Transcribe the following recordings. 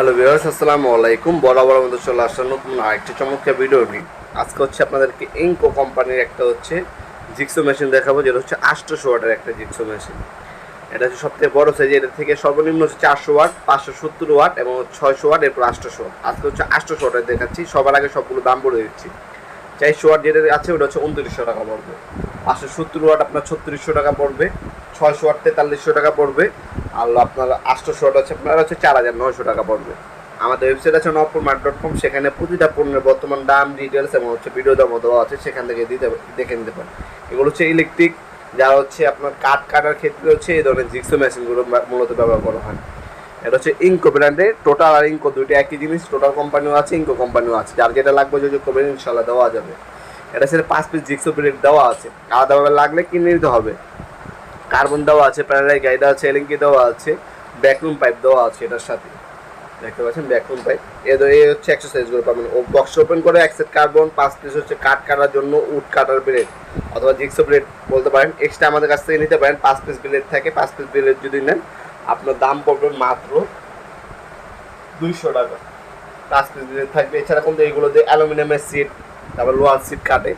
Hello viewers, আসসালামু আলাইকুম। বরাবর মতো চলে আসলাম নতুন আরেকটি চমৎকার ভিডিও নিয়ে। আজকে হচ্ছে আপনাদেরকে ইনকো কোম্পানির একটা হচ্ছে জিক্সো মেশিন দেখাবো, যেটা হচ্ছে আটশোশো ওয়াটের একটা জিক্সো মেশিন এটা হচ্ছে সবথেকে বড় সাইজ এটা থেকে সর্বনিম্ন হচ্ছে চারশো ওয়াট, পাঁচশো সত্তর ওয়াট এবং ছয়শো ওয়াট, এরপর আটশোশো ওয়াট। আজকে হচ্ছে আটশোশো ওয়াটের দেখাচ্ছি, সবার আগে সবগুলো দাম বলে দিচ্ছি। চারশো ওয়াট যেটা আছে, ওটা হচ্ছে উনত্রিশশো টাকা পড়বে পাঁচশো সত্তর ওয়াট আপনার ছত্রিশশো টাকা পড়বে, ছয়শো ওয়াট তেতাল্লিশশো টাকা পড়বে, আর আপনার আটশোশো ওয়াট হচ্ছে আপনার হচ্ছে চার হাজার নয়শো টাকা পড়বে। আমাদের ওয়েবসাইট আছে নপুর মার্ট ডট কম সেখানে প্রতিটা পণ্যের বর্তমান দাম ডিটেলস এবং হচ্ছে ভিডিও দাম দেওয়া আছে, সেখান থেকে দিতে, দেখে নিতে পারেন। এগুলো হচ্ছে ইলেকট্রিক যারা হচ্ছে আপনার কাঠ কাটার ক্ষেত্রে হচ্ছে এই ধরনের জিক্সো মেশিনগুলো মূলত ব্যবহার করা হয়। এটা হচ্ছে ইনকো ব্র্যান্ডের টোটাল আর ইনকো দুইটা একই জিনিস টোটাল কোম্পানিও আছে ইনকো কোম্পানিও আছে। যার যেটা লাগবে যোগাযোগ করবেন ইনশাল্লাহ দেওয়া যাবে। এটা সেটা পাঁচ পিস জিক্সো প্লেট দেওয়া আছে। আলাদাভাবে লাগলে কিনে নিতে হবে। কার্বন দেওয়া আছে প্যারালাই গাইড আছে এলিঙ্কি দেওয়া আছে ব্যাকরুম পাইপ দেওয়া আছে এটার সাথে। দেখতে পাচ্ছেন ব্যাকরুম পাইপ এ এই হচ্ছে এক্সারসাইজগুলো পাবেন। ও বক্স ওপেন করে এক সেট কার্বন পাঁচ পিস হচ্ছে কাঠ কাটার জন্য উড কাটার ব্লেড অথবা জিক্সো ব্লেড বলতে পারেন এক্সট্রা আমাদের কাছ থেকে নিতে পারেন, পাঁচ পিস ব্লেড থাকে। পাঁচ পিস ব্লেড যদি নেন, আপনার দাম পড়বে মাত্র দুইশো টাকা। পাঁচ পিস ব্লেড থাকবে। এছাড়া কিন্তু এগুলো দিয়ে অ্যালুমিনিয়ামের সিট তারপর লোয়ার সিট কাটে।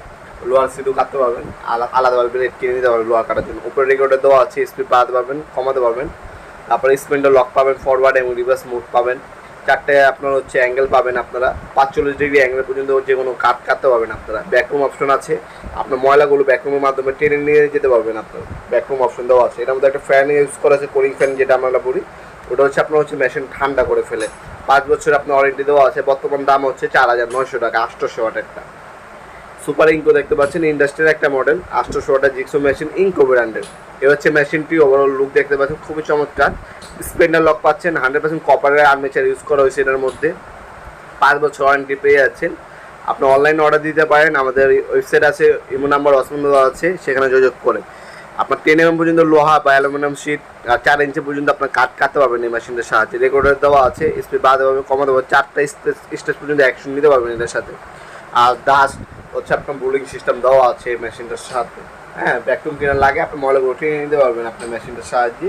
লোয়ার সিটও কাটতে পারবেন। আলা- আলাদাভাবে ব্লেড কিনে নিতে পারবেন লোহার কাটার জন্য। উপরে রেকর্ডে দেওয়া আছে স্পিড বাড়াতে পারবেন, কমাতে পারবেন। তারপরে স্পিনটা লক পাবেন ফরওয়ার্ড এবং রিভার্স মুভ পাবেন। চারটে আপনার হচ্ছে অ্যাঙ্গেল পাবেন আপনারা। পাঁচচল্লিশ ডিগ্রি অ্যাঙ্গেল পর্যন্ত যে কোনো কাট কাটতে পারবেন আপনারা। ব্যাকরুম অপশন আছে। আপনার ময়লাগুলো ব্যাকরুমের মাধ্যমে টেনে নিয়ে যেতে পারবেন আপনার। ব্যাকরুম অপশন দেওয়া আছে। এটার মধ্যে একটা ফ্যান ইউজ করা আছে কুলিং ফ্যান যেটা আমরা বলি। ওটা হচ্ছে আপনার হচ্ছে মেশিন ঠান্ডা করে ফেলে। পাঁচ বছর আপনার ওয়ারেন্টি দেওয়া আছে। বর্তমান দাম হচ্ছে চার হাজার নয়শো টাকা আটশোশো ওয়াটেরটা সুপার ইঙ্কো দেখতে পাচ্ছেন, ইন্ডাস্ট্রির একটা মডেল আটশোশো ওয়াটের জিক্সো মেশিন, ইঙ্কো ব্র্যান্ডের। এ হচ্ছে মেশিনটি ওভারঅল লুক দেখতে পাচ্ছেন, খুবই চমৎকার। স্পেন্ডার লক পাচ্ছেন হান্ড্রেড পার্সেন্ট কপারের আর্মেচার ইউজ করা হয়েছে এটার মধ্যে। পাঁচ বছর ওয়ারেন্টি পেয়ে যাচ্ছেন। আপনি অনলাইনে অর্ডার দিতে পারেন, আমাদের ওয়েবসাইট আছে, ইমো নাম্বার দেওয়া আছে, সেখানে যোগাযোগ করে। আপনার টেন এমএম পর্যন্ত লোহা বা অ্যালুমিনিয়াম শিট চার ইঞ্চি পর্যন্ত আপনার কাট কাটতে পারবেন এই মেশিনটার সাহায্যে। রেকর্ডার দেওয়া আছে স্পিড বাড়াতে পারবেন কমাতে পারবেন, চারটা স্টেজ পর্যন্ত অ্যাকশন নিতে পারবেন এটার সাথে। আর ডাস্ট হচ্ছে আপনার বোলিং সিস্টেম দেওয়া আছে মেশিনটার সাথে হ্যাঁ ভ্যাকুম ক্লিনার লাগে, আপনি ময়লাগুলো টেনে নিতে পারবেন আপনার মেশিনটার সাহায্যে।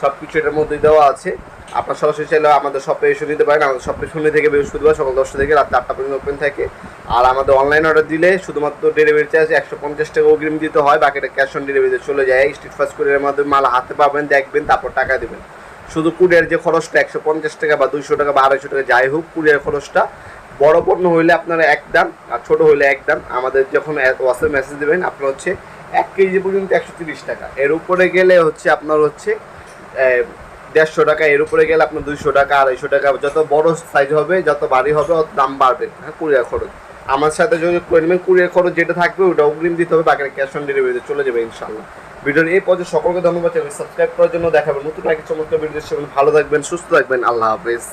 সব কিছু এটার মধ্যেই দেওয়া আছে। আপনার সরাসরি চাইলে আমাদের শপে এসে নিতে পারেন। আমাদের শপে শূন্য থেকে বৃহস্পতিবার সকাল দশটা থেকে রাত আটটা পর্যন্ত ওপেন থাকে। আর আমাদের অনলাইন অর্ডার দিলে শুধুমাত্র ডেলিভারি চার্জ একশো পঞ্চাশ টাকা অগ্রিম দিতে হয়। বাকিটা ক্যাশ অন ডেলিভারিতে চলে যায়। স্ট্রিট ফাস্ট কুরিয়ারের মাধ্যমে মাল হাতে পাবেন, দেখবেন, তারপর টাকা দেবেন। শুধু কুরিয়ার যে খরচটা একশো পঞ্চাশ টাকা বা দুইশো টাকা বা আড়াইশো টাকা যাই হোক কুরিয়ার খরচটা বড় পণ্য হইলে আপনারা এক দাম, আর ছোট হইলে এক দাম। আমাদের যখন হোয়াটসঅ্যাপ মেসেজ দেবেন, আপনার হচ্ছে এক কেজি পর্যন্ত একশো তিরিশ টাকা। এর উপরে গেলে হচ্ছে আপনার হচ্ছে দেড়শো টাকা, এর উপরে গেলে আপনার দুইশো টাকা, আড়াইশো টাকা। যত বড় সাইজ হবে, যত ভারী হবে, অত দাম বাড়বে। হ্যাঁ কুরিয়ার খরচ। আমার সাথে যোগাযোগ করে নেবেন কুরিয়ার খরচ যেটা থাকবে, ওটা অগ্রিম দিতে হবে, বাকিটা ক্যাশ অন ডেলিভারিতে চলে যাবে ইনশাল্লাহ ভিডিওর এই পর্যায়ে সকলকে ধন্যবাদ সাবস্ক্রাইব করার জন্য দেখাবেন নতুন আগে চমৎকার ভিডিও ভালো থাকবেন, সুস্থ থাকবেন, আল্লাহ হাফেজ।